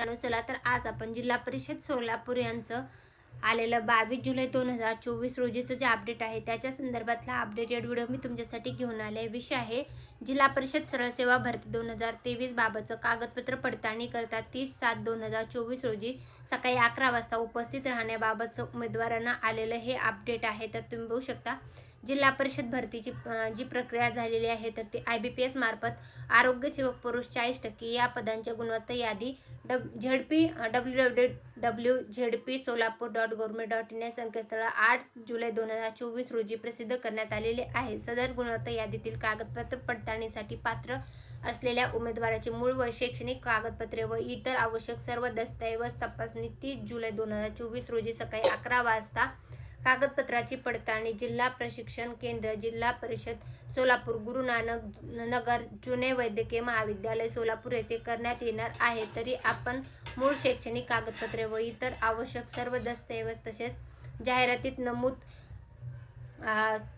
मित्रांनो चला तर आज आपण जिल्हा परिषद सोलापूर यांचं आलेलं बावीस जुलै दोन हजार चोवीस रोजीचं जे अपडेट आहे त्याच्या संदर्भातला अपडेटेड व्हिडिओ मी तुमच्यासाठी घेऊन आले. विषय आहे जिल्हा परिषद सरळ सेवा भरती दोन हजार तेवीस बाबतचं कागदपत्र पडताळणी करता तीस सात दोन हजार चोवीस रोजी सकाळी अकरा वाजता उपस्थित राहण्याबाबतचं उमेदवारांना आलेलं हे अपडेट आहे तर तुम्ही बघू शकता. जिल्हा परिषद भरतीची जी प्रक्रिया झालेली आहे तर ती आय बी पी एस मार्फत आरोग्यसेवक पुरुष चाळीस टक्के या पदांच्या गुणवत्ता यादी W Z P W W W Z P Solapur dot government dot in या संकेतस्थळा आठ जुलै दोन हजार चोवीस रोजी प्रसिद्ध करण्यात आलेले आहे. सदर गुणवत्ता यादीतील कागदपत्र पडताळणीसाठी पात्र असलेल्या उमेदवाराचे मूळ व शैक्षणिक कागदपत्रे व इतर आवश्यक सर्व दस्तऐवज तपासणी तीस जुलै दोन हजार चोवीस रोजी सकाळी अकरा वाजता कागदपत्राची पडताळणी जिल्हा प्रशिक्षण केंद्र जिल्हा परिषद सोलापूर. गुरु नानक नगर जुने वैद्यकीय महाविद्यालय सोलापूर येथे करण्यात येणार आहे. तरी आपण मूळ शैक्षणिक कागदपत्रे व इतर आवश्यक सर्व दस्तऐवज तसेच जाहिरातीत नमूद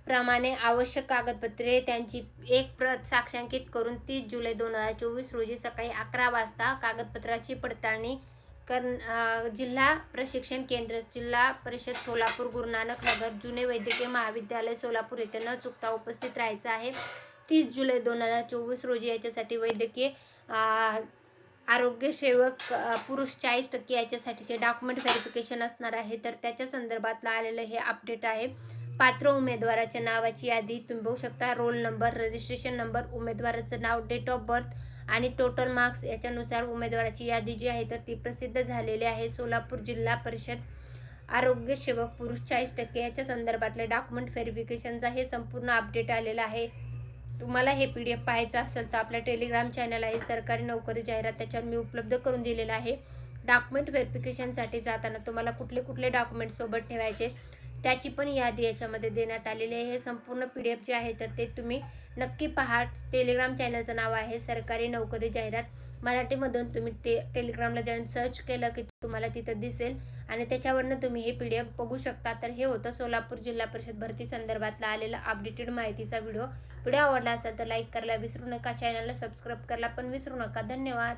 प्रमाणे आवश्यक कागदपत्रे त्यांची एक प्रत साक्षांकित करून तीस जुलै दोन हजार चोवीस रोजी सकाळी अकरा वाजता कागदपत्राची पडताळणी कर जिल्हा प्रशिक्षण केंद्र जिल्हा परिषद सोलापूर गुरुनानक नगर जुने वैद्यकीय महाविद्यालय सोलापूर येथे न चुकता उपस्थित राहायचं आहे. तीस जुलै दोन हजार चोवीस रोजी याच्यासाठी वैद्यकीय आरोग्यसेवक पुरुष चाळीस टक्के याच्यासाठीचे डॉक्युमेंट व्हेरिफिकेशन असणार आहे. तर त्याच्या संदर्भातलं आलेलं हे अपडेट आहे. पात्र उमेदवाराच्या नावाची यादी तुम्ही बघू शकता. रोल नंबर रजिस्ट्रेशन नंबर उमेदवाराचं नाव डेट ऑफ बर्थ आणि टोटल मार्क्स याच्यानुसार उमेदवाराची यादी जी आहे तर ती प्रसिद्ध झालेली आहे. सोलापूर जिल्हा परिषद आरोग्य सेवक पुरुष चाळीस टक्के याच्या संदर्भातले डॉक्युमेंट व्हेरिफिकेशनचा हे संपूर्ण अपडेट आलेलं आहे. तुम्हाला हे पी डी एफ पाहायचं असेल तर आपल्या टेलिग्राम चॅनल आहे. सरकारी नोकरी जाहिरात त्याच्यावर मी उपलब्ध करून दिलेलं आहे. डॉक्युमेंट व्हेरिफिकेशनसाठी जाताना तुम्हाला कुठले कुठले डॉक्युमेंट सोबत ठेवायचे त्याची पण यादी याच्यामध्ये देण्यात आलेली आहे. हे संपूर्ण पी डी एफ जे आहे तर ते तुम्ही नक्की पहा. टेलिग्राम चॅनलचं नाव आहे सरकारी नोकरी जाहिरात. मराठीमधून तुम्ही टे टेलिग्रामला जाऊन सर्च केलं की तुम्हाला तिथं दिसेल. आणि त्याच्यावरनं तुम्ही हे पी डी एफ बघू शकता. तर हे होतं सोलापूर जिल्हा परिषद भरती संदर्भातला आलेला अपडेटेड माहितीचा व्हिडिओ व्हिडिओ आवडला असेल तर लाईक करायला विसरू नका. चॅनलला सबस्क्राईब करायला पण विसरू नका. धन्यवाद.